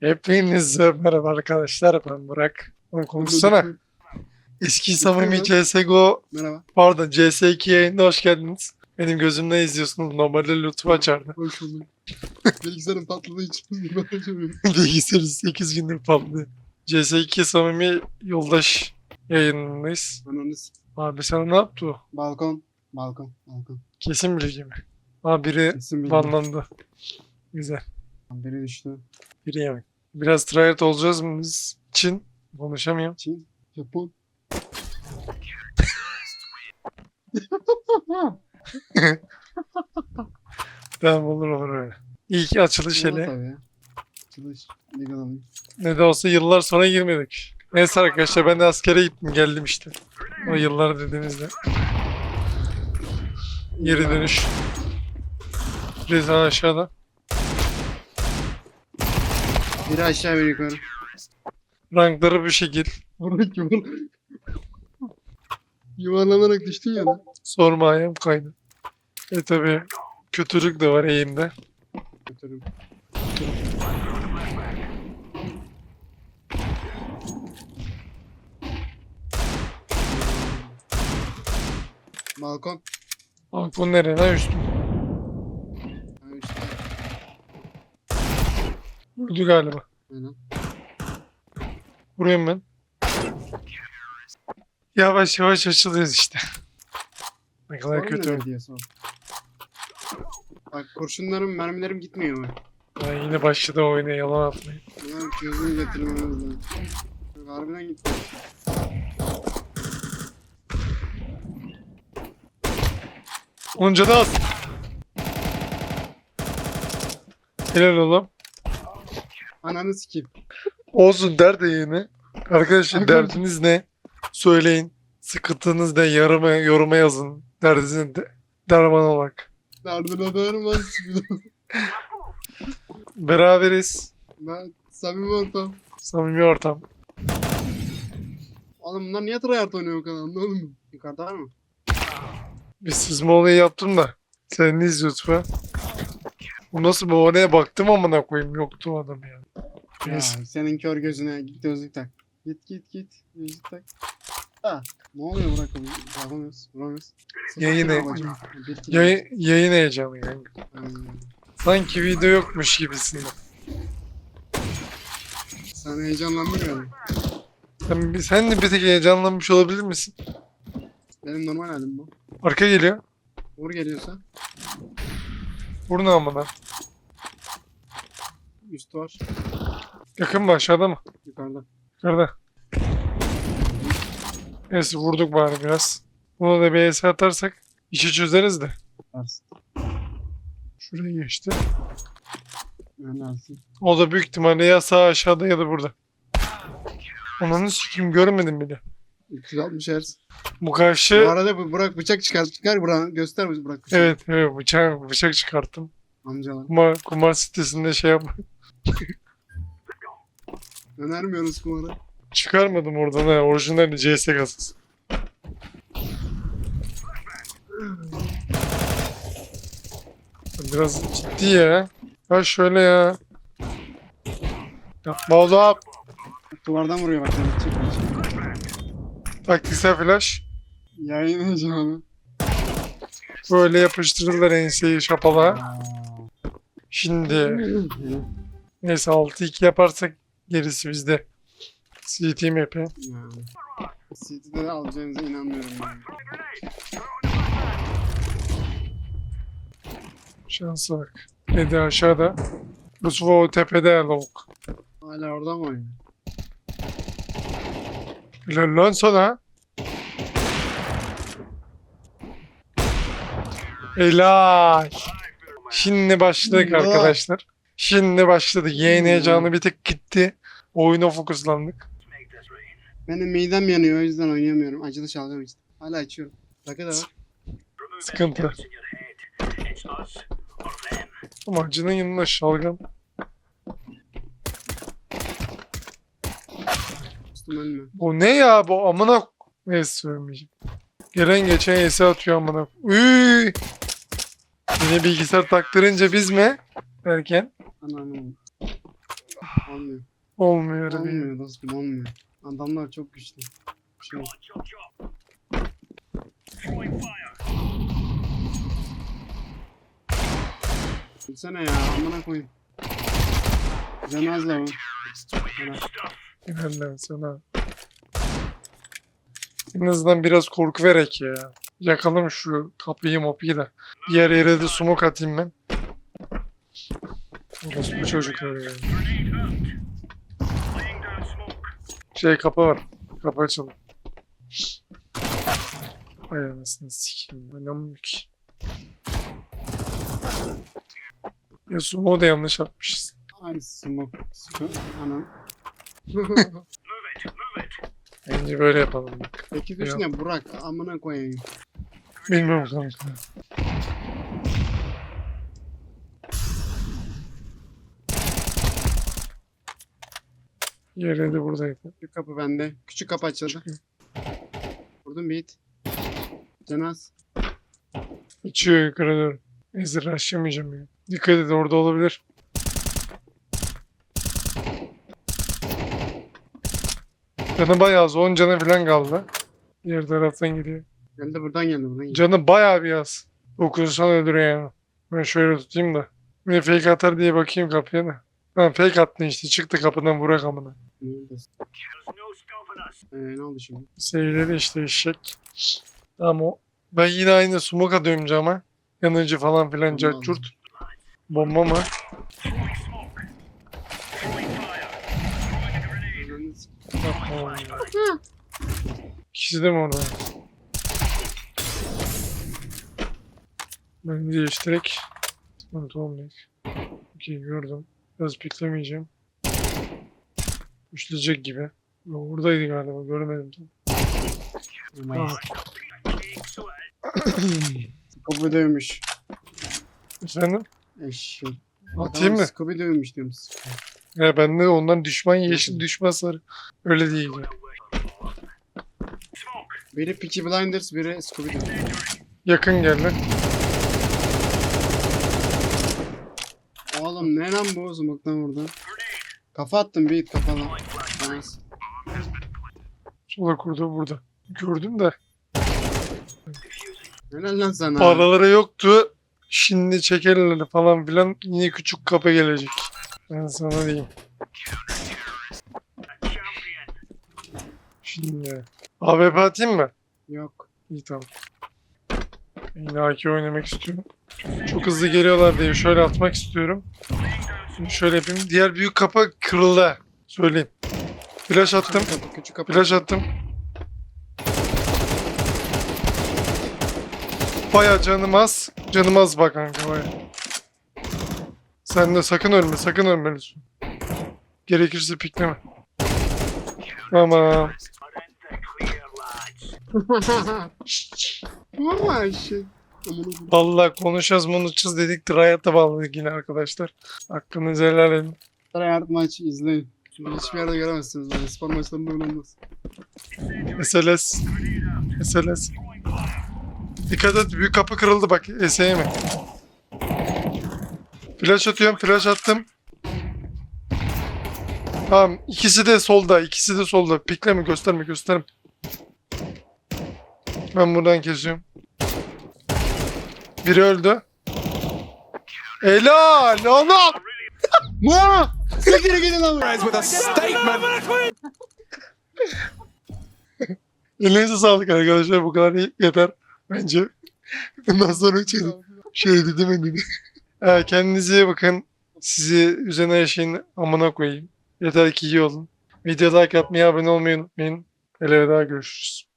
Hepinize merhaba arkadaşlar ben Burak. Onu konuşsana. Eski samimi CSGO Merhaba. pardon CS2 yayında hoş geldiniz. Benim gözümden izliyorsunuz. Normalde lütfu açardı. Hoş bulduk. Bilgisayarım patladığı için ben açamıyorum. Bilgisayarı 8 gündür patlıyor. CS2 samimi yoldaş yayınındayız. Ananı s- Abi sana ne yaptı o? Balkon. Balkon. Balkon. Kesin bilgi mi? Abi biri Kesin banlandı. Güzel. Biri düştü. Biri yemek. Biraz tryhard olacağız mı biz için konuşamıyorum. Çin. Japon. Tamam olur olur öyle. İyi ki açılış hele. tabii ya. Çalış. Legal alayım. Ne de olsa yıllar sonra girmedik. Neyse arkadaşlar ben de askere gittim geldim işte. O yıllar dediğinizde. Geri dönüş. Rezan aşağıda. Biri aşağı biri yukarı. Rankları bu şekil. Burak yuvarlan. Yuvarlanarak düştün ya. lan. Sorma ayağım kaydı. E tabi kötülük de var eğimde. Götürüm. Balkon. Balkon nereye lan üstüm? Ha, işte. Vurdu galiba. Aynen. Vuruyorum ben. Yavaş yavaş açılıyoruz işte. Ne kadar Sorun kötü. ne diye sor. Bak kurşunlarım, mermilerim gitmiyor mu? Ben yine başladı oyuna yalan atmayı. Bunlar çözüm getirmemiz lazım. Harbiden gitti. Onca da az. Helal oğlum. Ananı sikeyim. Olsun derdi yine. Arkadaşlar Arkadaş- derdiniz ne? Söyleyin. Sıkıntınız ne? Yoruma, yoruma yazın. Derdiniz de derman olarak. Derdine sikeyim. Beraberiz. Ben samimi ortam. Samimi ortam. Oğlum bunlar niye tryhard oynuyor o kadar anladın mı? Yukarıda var mı? Bir sızma olayı yaptım da. Sen ne izliyorsun be? Bu nasıl bu oraya baktım amına koyayım yoktu o adam ya. Ya Neyse. senin kör gözüne git gözlük tak. Git git git. Gözlük tak. Ha. Ne oluyor bırak onu. Yapamıyoruz. Vuramıyoruz. Sıfır Yayın- kill Yayın, yayın heyecanı yani. alacağım. Sanki video yokmuş gibisinden. Sen heyecanlandın galiba. Sen, sen de bir tek heyecanlanmış olabilir misin? Benim normal halim bu. Arka geliyor. Uğur geliyorsa. Vurun amına. Üst var. Yakın mı aşağıda mı? Yukarıda. Yukarıda. Neyse vurduk bari biraz. Bunu da bir ES atarsak işi çözeriz de. Varsın. Şuraya geçti. Önersin. O da büyük ihtimalle ya sağ aşağıda ya da burada. Ananı sikeyim görmedim bile. 360 Hz. Bu Bu karşı... arada bu Burak bıçak çıkar. Çıkar Burak. Göster bizi Burak. bıçağı. Evet evet bıçak, bıçak çıkarttım. Amcalar. Kumar, kumar sitesinde şey yap. Önermiyoruz kumarı. Çıkarmadım oradan ha. Orijinal CS kasası. Biraz ciddi ya. Ha şöyle ya. Yapma oğlum. Duvardan vuruyor bak. yani. Çık, çık. Taktiksel flash. Yayın heyecanı. Böyle yapıştırırlar enseyi şapala. Şimdi neyse 6-2 yaparsak gerisi bizde. CT map'i. Yani. City'de de alacağınıza inanmıyorum yani. Şansa bak. Edi aşağıda. Yusuf o tepede lavuk. Hala orada mı oynuyor? Sana. Helal. Şimdi başladık arkadaşlar. Şimdi başladık. Yayın Hmm. heyecanı bir tık gitti. Oyuna fokuslandık. Benim midem yanıyor o yüzden oynayamıyorum. Acılı çalacağım işte. Hala içiyorum. Rakı da var. Sıkıntı. Ama acının yanında şalgam. Üstüm ölme. Bu ne ya bu amına Neyse söylemeyeceğim. Gelen geçen ese atıyor amına. Üy! Yine bilgisayar taktırınca biz mi? Derken. Ananı. Olmuyor. Olmuyor. Olmuyor dostum olmuyor. Adamlar çok güçlü. Şey, Gitsene ya amına koyayım. Canaz la bu. Helal sana. En azından biraz korku verek ya. Yakalım şu kapıyı mapıyı da. Diğer yere de smoke atayım ben. Orası bu çocuklar ya. Şey kapı var. Kapı açalım. Ay anasını sikeyim. Oynamıyor ki. Ya sumo da yanlış atmışız. Ay. Smoke. Anam. Bence böyle yapalım bak. Peki düş ne Burak amına koyayım. Bilmiyorum kanka. Yeri de buradaydı. Büyük kapı bende. Küçük kapı açıldı. Vurdum bir hit. Canaz. Açıyor yukarı doğru. Ezir aşamayacağım ya. Dikkat et orada olabilir. Canı bayağı az. 10 canı falan kaldı. Diğer taraftan geliyor. Geldi buradan geldi buradan geldi. Canı bayağı bir az. Dokunsan öldürüyor yani. Ben şöyle tutayım da. Bir fake atar diye bakayım kapıya da. Ha fake attın işte. Çıktı kapıdan vurak amına. Ee, ne oldu şimdi? Seyirleri işte eşek. Tamam o. Ben yine aynı smoke atıyorum cama. Yanıcı falan filan Allah cart curt. Bomba mı? Ananı Tamam. İkisi de mi orada? Ben değiştirek. Sıkıntı olmayacak. Okey gördüm. Biraz piklemeyeceğim. Üçleyecek gibi. Yo, Oradaydı galiba görmedim tam. Nice. Scooby dövmüş. Efendim? Eşek. Atayım mı? Scooby dövmüş diyorum. Ya bende ondan düşman yeşil düşman sarı. Öyle değil ya. Biri Peaky Blinders, biri Scooby Doo. Yakın geldi. Oğlum ne lan bu smoke'tan vurdu? Kafa attım bir. Nice. Sola kurdu burada. Gördüm de. Helal lan sana. Paraları yoktu. Şimdi çekerler falan filan. Yine küçük kapı gelecek. Ben sana diyeyim. Şimdi. AWP atayım mı? Yok. İyi tamam. Yine AK oynamak istiyorum. Çok hızlı geliyorlar diye şöyle atmak istiyorum. Şimdi şöyle yapayım. Diğer büyük kapı kırıldı. Söyleyeyim. Flash attım. Küçük kapı, küçük kapı. Flash attım. Baya canım az. Canım az bak kanka baya. Sen de sakın ölme, sakın ölme lütfen. Gerekirse pikleme. Şey. Amına koyayım. Vallahi konuşacağız konuşacağız dedik. Hayata bağladık yine arkadaşlar. Hakkınızı helal edin. Tryhard maç izleyin. Şimdi hiçbir yerde göremezsiniz. Yani spor maçlarında oynanmaz. SLS. SLS. Dikkat et büyük kapı kırıldı bak. SE mi? Flash atıyorum. Flash attım. Tamam. ikisi de solda. ikisi de solda. Pikleme gösterme gösterme. Ben buradan kesiyorum. Biri öldü. Helal oğlum. Muah! Siktir gidin lan. with a statement. Elinize sağlık arkadaşlar. Bu kadar yeter. Bence. Bundan sonra hiç şey dedim ben dedi. Kendinize iyi bakın. Sizi üzerine her şeyin amına koyayım. Yeter ki iyi olun. Video like atmayı, abone olmayı unutmayın. Elveda görüşürüz.